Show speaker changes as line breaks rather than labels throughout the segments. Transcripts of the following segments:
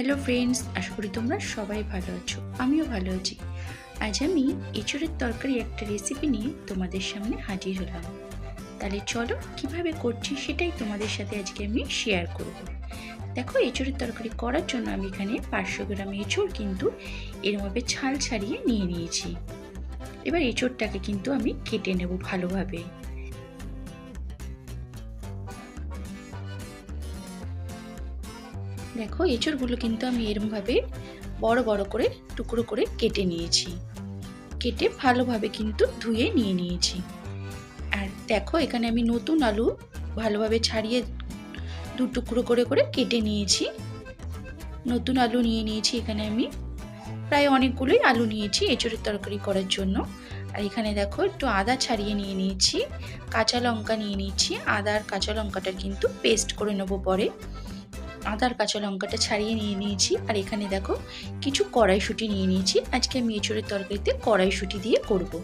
Hello friends আশা করি তোমরা সবাই ভালো আছো। আমিও ভালো আছি। আজ আমি এঁচড়ের তরকারি একটা রেসিপি নিয়ে তোমাদের সামনে হাজির হলাম। তাহলে চলো, কীভাবে করছি সেটাই তোমাদের সাথে আজকে আমি শেয়ার করব। দেখো এঁচড়ের তরকারি করার জন্য আমি এখানে পাঁচশো গ্রাম এঁচড় কিন্তু এরমভাবে ছাল ছাড়িয়ে নিয়ে নিয়েছি। এবার এঁচড়টাকে কিন্তু আমি কেটে নেব ভালোভাবে। দেখো, এঁচড়গুলো কিন্তু আমি এরমভাবে বড় বড় করে, টুকরো করে কেটে নিয়েছি। কেটে ভালোভাবে কিন্তু ধুয়ে নিয়ে নিয়েছি। আর দেখো, এখানে আমি নতুন আলু ভালোভাবে ছাড়িয়ে দু টুকরো করে করে কেটে নিয়েছি। নতুন আলু নিয়ে নিয়েছি এখানে আমি। প্রায় অনেকগুলোই আলু নিয়েছি এঁচড়ের তরকারি করার জন্য। আর এখানে দেখো, একটু আদা ছাড়িয়ে নিয়ে নিয়েছি, কাঁচা লঙ্কা নিয়ে নিয়েছি। আদা আর কাঁচা লঙ্কাটা কিন্তু পেস্ট করে নেব পরে। আদার কাঁচা লঙ্কাটা ছাড়িয়ে নিয়ে নিয়েছি। আর এখানে দেখো, কিছু কড়াইশুঁটি নিয়ে নিয়েছি। আজকে আমি এঁচড়ের তরকারিতে কড়াইশুঁটি দিয়ে করব।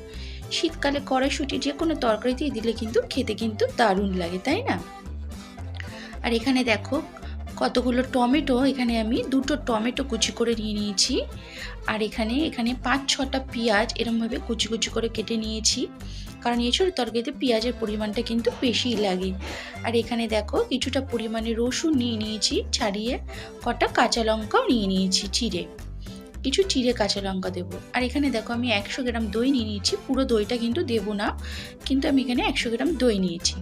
শীতকালে কড়াইশুঁটি যে কোনো তরকারিতেই দিলে কিন্তু খেতে কিন্তু দারুণ লাগে, তাই না? আর এখানে দেখো, কতগুলো টমেটো, এখানে আমি দুটো টমেটো কুচি করে নিয়ে নিয়েছি। আর এখানে এখানে পাঁচ ছটা পেঁয়াজ এরমভাবে কুচি কুচি করে কেটে নিয়েছি। কারণ এছাড়া তরকারিতে পেঁয়াজের পরিমাণটা কিন্তু বেশি লাগে। আর এখানে দেখো, কিছুটা পরিমাণে রসুন নিয়ে নিয়েছি, ছাড়িয়ে কটা কাঁচা লঙ্কাও নিয়ে নিয়েছি চিড়ে। কিছু চিড়ে কাঁচা লঙ্কা দেবো। আর এখানে দেখো আমি একশো গ্রাম দই নিয়ে নিয়েছি, পুরো দইটা কিন্তু দেবো না, কিন্তু আমি এখানে একশো গ্রাম দই নিয়েছি।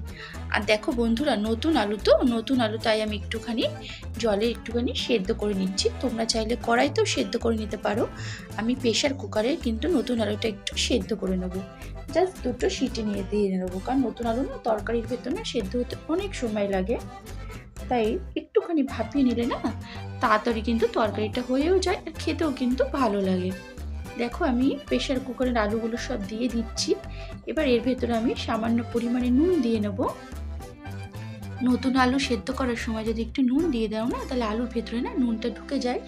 আর দেখো বন্ধুরা, নতুন আলু তো, নতুন আলু তাই আমি একটুখানি জলে একটুখানি সেদ্ধ করে নিচ্ছি। তোমরা চাইলে কড়াইতেও সেদ্ধ করে নিতে পারো। আমি প্রেশার কুকারে কিন্তু নতুন আলুটা একটু সেদ্ধ করে নেব। জাস্ট দুটো সিটি নিয়ে দিয়ে নেব, কারণ নতুন আলু না তরকারির ভেতর না সেদ্ধ হতে অনেক সময় লাগে। তাই একটুখানি ভাপিয়ে নিলে না তাড়াতাড়ি কিন্তু তরকারিটা হয়েও যায় আর খেতেও কিন্তু ভালো লাগে। দেখো আমি প্রেশার কুকারের আলুগুলো সব দিয়ে দিচ্ছি। এবার এর ভেতরে আমি সামান্য পরিমাণে নুন দিয়ে নেব। নতুন আলু সেদ্ধ করার সময় যদি একটু নুন দিয়ে দাও না, তাহলে আলুর ভেতরে না নুনটা ঢুকে যায়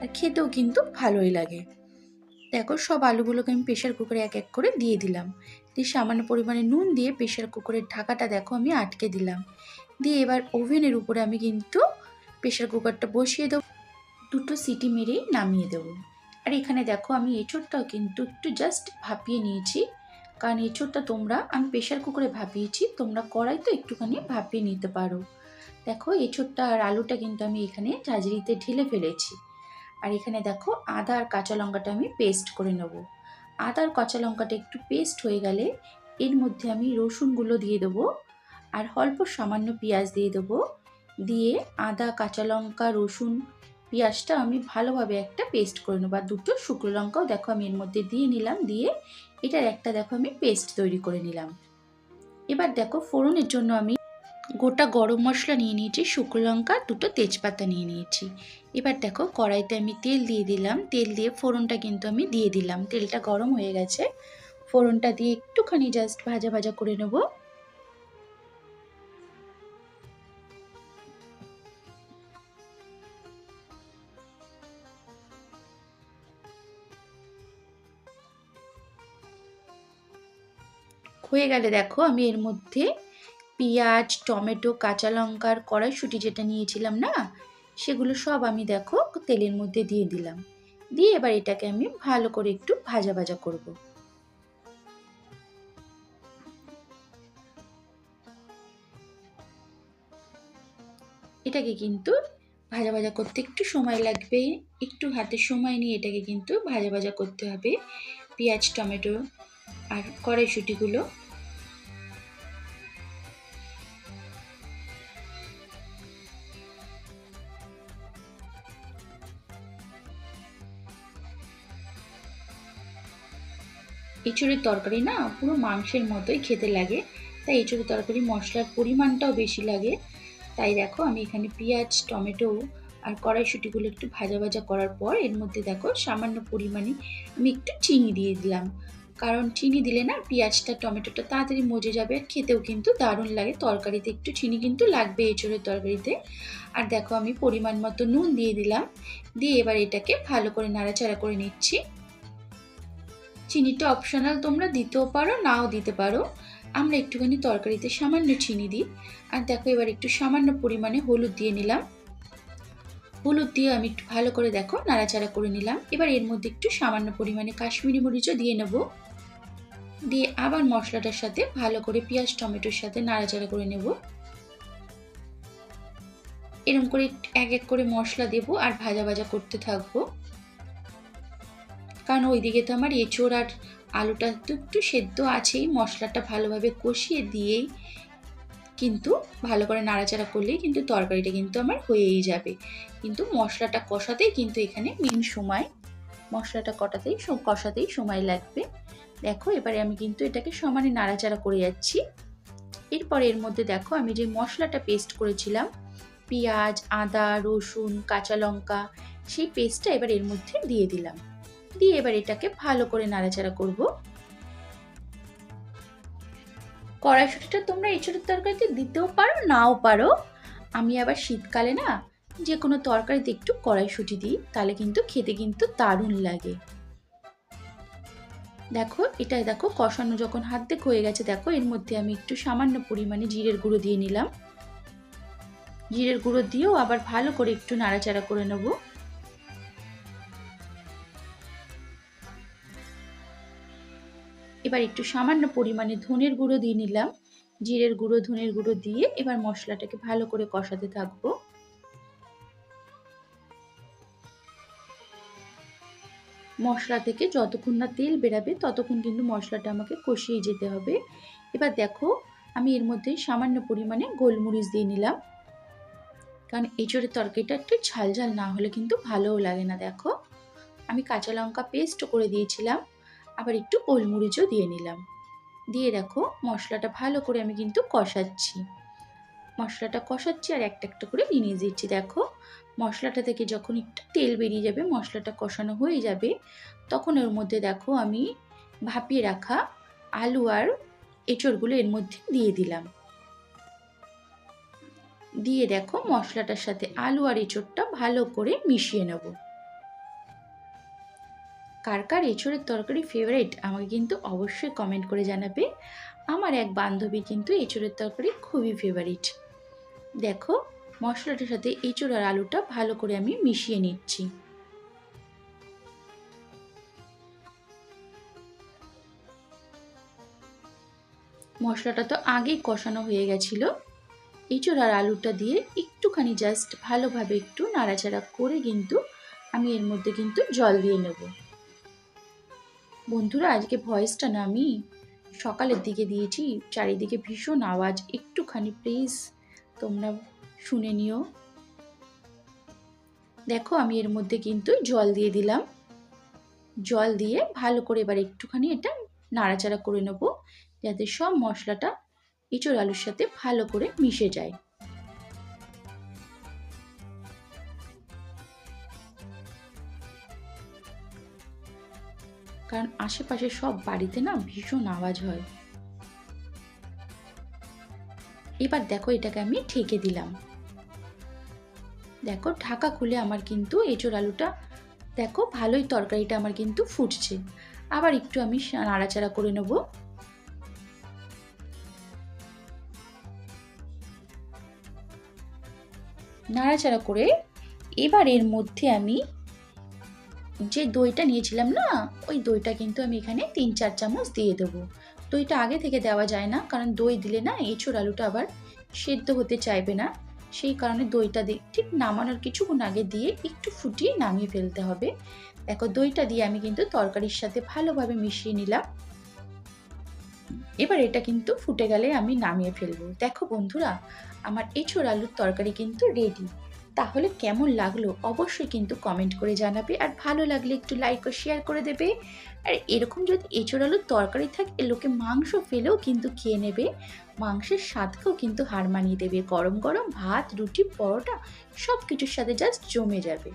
আর খেতেও কিন্তু ভালোই লাগে। দেখো সব আলুগুলোকে আমি প্রেশার কুকারে এক এক করে দিয়ে দিলাম। দিয়ে সামান্য পরিমাণে নুন দিয়ে প্রেশার কুকারের ঢাকাটা দেখো আমি আটকে দিলাম। দিয়ে এবার ওভেনের উপরে আমি কিন্তু প্রেশার কুকারটা বসিয়ে দেবো। দুটো সিটি মেরেই নামিয়ে দেবো। আর এখানে দেখো আমি এঁচোড়টাও কিন্তু একটু জাস্ট ভাপিয়ে নিয়েছি। কারণ এঁচোড়টা তোমরা, আমি প্রেশার কুকারে ভাপিয়েছি, তোমরা কড়াই তো একটুখানি ভাপিয়ে নিতে পারো। দেখো এঁচোড়টা আর আলুটা কিন্তু আমি এখানে ঝাঁঝরিতে ঢেলে ফেলেছি। আর এখানে দেখো আদা আর কাঁচা লঙ্কাটা আমি পেস্ট করে নেব। আদা আর কাঁচা লঙ্কাটা একটু পেস্ট হয়ে গেলে এর মধ্যে আমি রসুনগুলো দিয়ে দেবো। আর অল্প সামান্য পেঁয়াজ দিয়ে দেবো। দিয়ে আদা, কাঁচা লঙ্কা, রসুন, পেঁয়াজটা আমি ভালোভাবে একটা পেস্ট করে নেব। আর দুটো শুকনো লঙ্কাও দেখো আমি এর মধ্যে দিয়ে নিলাম। দিয়ে এটার একটা দেখো আমি পেস্ট তৈরি করে নিলাম। এবার দেখো ফোড়নের জন্য আমি গোটা গরম মশলা নিয়ে নিয়েছি, শুকনো লঙ্কা, দুটো তেজপাতা নিয়ে নিয়েছি। এবার দেখো কড়াইতে আমি তেল দিয়ে দিলাম। তেল দিয়ে ফোড়নটা কিন্তু আমি দিয়ে দিলাম। তেলটা গরম হয়ে গেছে। ফোড়নটা দিয়ে একটুখানি জাস্ট ভাজা ভাজা করে নেব। হয়ে গেলে দেখো আমি এর মধ্যে পেঁয়াজ, টমেটো, কাঁচা লঙ্কার কড়াইশুঁটি যেটা নিয়েছিলাম না, সেগুলো সব আমি দেখো তেলের মধ্যে দিয়ে দিলাম। দিয়ে এবার এটাকে আমি ভালো করে একটু ভাজা ভাজা করব। এটাকে কিন্তু ভাজা ভাজা করতে একটু সময় লাগবে, একটু হাতে সময় নিয়ে এটাকে কিন্তু ভাজা ভাজা করতে হবে। পেঁয়াজ, টমেটো আর কড়াইশুঁটিগুলো এঁচুড়ের তরকারি না পুরো মাংসের মতোই খেতে লাগে। তাই এঁচুড়ের তরকারি মশলার পরিমাণটাও বেশি লাগে। তাই দেখো আমি এখানে পেঁয়াজ, টমেটো আর কড়াইশুটিগুলো একটু ভাজা ভাজা করার পর এর মধ্যে দেখো সামান্য পরিমাণে আমি একটু চিনি দিয়ে দিলাম। কারণ চিনি দিলে না পেঁয়াজটা, টমেটোটা তাড়াতাড়ি মজে যাবে আর খেতেও কিন্তু দারুণ লাগে। তরকারিতে একটু চিনি কিন্তু লাগবে এঁচড়ের তরকারিতে। আর দেখো আমি পরিমাণ মতো নুন দিয়ে দিলাম। দিয়ে এবার এটাকে ভালো করে নাড়াচাড়া করে নিচ্ছি। চিনিটা অপশনাল তোমরা দিতেও পারো, নাও দিতে পারো। আমরা একটুখানি তরকারিতে সামান্য চিনি দিই। আর দেখো এবার একটু সামান্য পরিমাণে হলুদ দিয়ে নিলাম। হলুদ দিয়ে আমি একটু ভালো করে দেখো নাড়াচাড়া করে নিলাম। এবার এর মধ্যে একটু সামান্য পরিমাণে কাশ্মীরি মরিচও দিয়ে নেব। দিয়ে আবার মশলাটার সাথে ভালো করে পেঁয়াজ, টমেটোর সাথে নাড়াচাড়া করে নেব। এরকম করে এক এক করে মশলা দেব আর ভাজা ভাজা করতে থাকব। কারণ ওইদিকে তো আমার এঁচোড় আর আলুটা তো একটু সেদ্ধ আছেই, মশলাটা ভালোভাবে কষিয়ে দিয়েই কিন্তু ভালো করে নাড়াচাড়া করলেই কিন্তু তরকারিটা কিন্তু আমার হয়েই যাবে। কিন্তু মশলাটা কষাতেই কিন্তু এখানে মেন সময়, মশলাটা কটাতেই কষাতেই সময় লাগবে। দেখো এবারে আমি কিন্তু এটাকে সমানে নাড়াচাড়া করে যাচ্ছি। এরপর এর মধ্যে দেখো আমি যে মশলাটা পেস্ট করেছিলাম, পেঁয়াজ, আদা, রসুন, কাঁচা লঙ্কা, সেই পেস্টটা এবার এর মধ্যে দিয়ে দিলাম। দিয়ে এবার এটাকে ভালো করে নাড়াচাড়া করব। কড়াইশুটিটা তোমরা এঁচড়ের তরকারিতে দিতেও পারো, নাও পারো। আমি আবার শীতকালে না যে কোনো তরকারিতে একটু কড়াইশুটি দিই, তাহলে কিন্তু খেতে কিন্তু দারুণ লাগে। দেখো এটা দেখো, কষানো যখন হাত দেখ হয়ে গেছে, দেখো, এর মধ্যে আমি একটু সামান্য পরিমাণে জিরের গুঁড়ো দিয়ে নিলাম। জিরের গুঁড়ো দিয়েও আবার ভালো করে একটু নাড়াচাড়া করে নেব। এবার একটু সামান্য পরিমাণে ধনের গুঁড়ো দিয়ে নিলাম। জিরের গুঁড়ো, ধনের গুঁড়ো দিয়ে এবার মশলাটাকে ভালো করে কষাতে থাকব। মশলা থেকে যতক্ষণ না তেল বেরাবে, ততক্ষণ কিন্তু মশলাটা আমাকে কষিয়ে যেতে হবে। এবার দেখো, আমি এর মধ্যে সামান্য পরিমাণে গোলমরিচ দিয়ে নিলাম। কারণ এঁচড়ের তরকারিটা একটু ঝাল ঝাল না হলে কিন্তু ভালোও লাগে না, দেখো। আমি কাঁচা লঙ্কা পেস্ট করে দিয়েছিলাম। আবার একটু গোলমরিচও দিয়ে নিলাম। দিয়ে দেখো মশলাটা ভালো করে আমি কিন্তু কষাচ্ছি। মশলাটা কষাচ্ছি আর একটা একটা করে নিয়ে দিচ্ছি দেখো মশলাটা থেকে যখন একটু তেল বেরিয়ে যাবে, মশলাটা কষানো হয়ে যাবে, তখন ওর মধ্যে দেখো আমি ভাপিয়ে রাখা আলু আর এঁচড়গুলো এর মধ্যে দিয়ে দিলাম। দিয়ে দেখো মশলাটার সাথে আলু আর এঁচড়টা ভালো করে মিশিয়ে নেব। কার কার এঁচড়ের তরকারি ফেভারিট আমাকে কিন্তু অবশ্যই কমেন্ট করে জানাবে। আমার এক বান্ধবী কিন্তু এঁচড়ের তরকারি খুবই ফেভারিট দেখো, মশলাটার সাথে এঁচড় আর আলুটা ভালো করে আমি মিশিয়ে নিচ্ছি। মশলাটা তো আগেই কষানো হয়ে গেছিল। এঁচড় আর আলুটা দিয়ে একটুখানি জাস্ট ভালোভাবে একটু নাড়াচাড়া করে কিন্তু আমি এর মধ্যে কিন্তু জল দিয়ে নেব। বন্ধুরা, আজকে ভয়েসটা না আমি সকালের দিকে দিয়েছি। চারিদিকে ভীষণ আওয়াজ, একটুখানি প্লিজ তোমরা শুনে নিও। দেখো, আমি এর মধ্যে কিন্তু জল দিয়ে দিলাম। জল দিয়ে ভালো করে এবার একটুখানি এটা নাড়াচাড়া করে নেব, যাতে সব মশলাটা ইঁচড় আলুর সাথে ভালো করে মিশে যায়। কারণ আশেপাশে সব বাড়িতে না ভীষণ আওয়াজ হয়। এবার দেখো এটাকে আমি ঠেকে দিলাম। দেখো ঢাকা খুলে আমার কিন্তু এঁচড় আলুটা, দেখো ভালোই তরকারিটা আমার কিন্তু ফুটছে। আবার একটু আমি নাড়াচাড়া করে নেব। নাড়াচাড়া করে এবার এর মধ্যে আমি যে দইটা নিয়েছিলাম না, ওই দইটা কিন্তু আমি এখানে তিন চার চামচ দিয়ে দেবো। দইটা আগে থেকে দেওয়া যায় না, কারণ দই দিলে না এঁচোড় আলুটা আবার সেদ্ধ হতে চাইবে না। সেই কারণে দইটা দিয়ে ঠিক নামানোর কিছুক্ষণ আগে দিয়ে একটু ফুটিয়ে নামিয়ে ফেলতে হবে। দেখো, দইটা দিয়ে আমি কিন্তু তরকারির সাথে ভালোভাবে মিশিয়ে নিলাম। এবার এটা কিন্তু ফুটে গেলে আমি নামিয়ে ফেলব। দেখো বন্ধুরা, আমার এঁচোড় আলুর তরকারি কিন্তু রেডি তাহলে কেমন লাগল অবশ্যই কিন্তু কমেন্ট করে জানাবে আর ভালো লাগলে একটু লাইক ও শেয়ার করে দেবে। আর এরকম যদি এঁচোড় আলুর তরকারি থাকে লোকে মাংস ফেলেও কিন্তু খেয়ে নেবে। মাংসের স্বাদকেও কিন্তু হার মানিয়ে দেবে। গরম গরম ভাত, রুটি, পরোটা সব কিছুর সাথে জাস্ট জমে যাবে।